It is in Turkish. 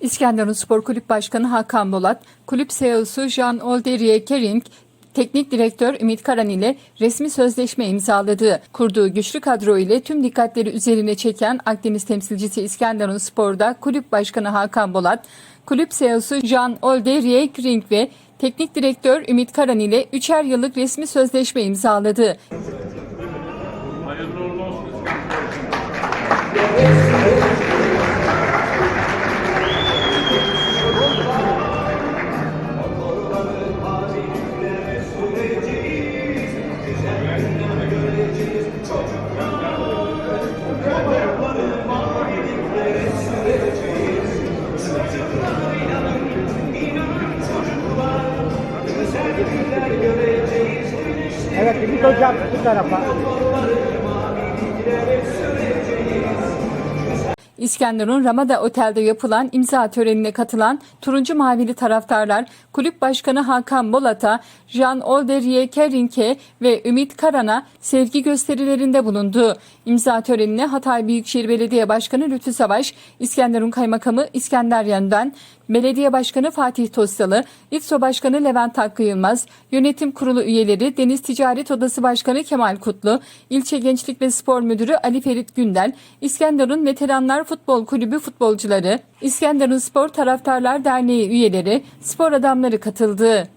İskenderun Spor Kulüp Başkanı Hakan Bolat, kulüp CEO'su Jean Olderie Kering, Teknik direktör Ümit Karan ile resmi sözleşme imzaladı. Kurduğu güçlü kadro ile tüm dikkatleri üzerine çeken Akdeniz temsilcisi İskenderun Spor'da kulüp başkanı Hakan Bolat, kulüp CEO'su Jean Olderie Kering ve teknik direktör Ümit Karan ile üçer yıllık resmi sözleşme imzaladı. Hayırlı olsun. Evet Ümit Hocam bu tarafa. İskenderun Ramada Otel'de yapılan imza törenine katılan turuncu mavili taraftarlar kulüp başkanı Hakan Bolat'a, Jean Olderie Kering'e ve Ümit Karan'a sevgi gösterilerinde bulundu. İmza törenine Hatay Büyükşehir Belediye Başkanı Lütfü Savaş, İskenderun Kaymakamı İskender Yan'dan, Belediye Başkanı Fatih Tosyalı, İTSO Başkanı Levent Hakkı Yılmaz, Yönetim Kurulu üyeleri Deniz Ticaret Odası Başkanı Kemal Kutlu, İlçe Gençlik ve Spor Müdürü Ali Ferit Gündel, İskenderun Veteranlar Futbol Kulübü futbolcuları, İskenderun Spor Taraftarlar Derneği üyeleri, spor adamları katıldı.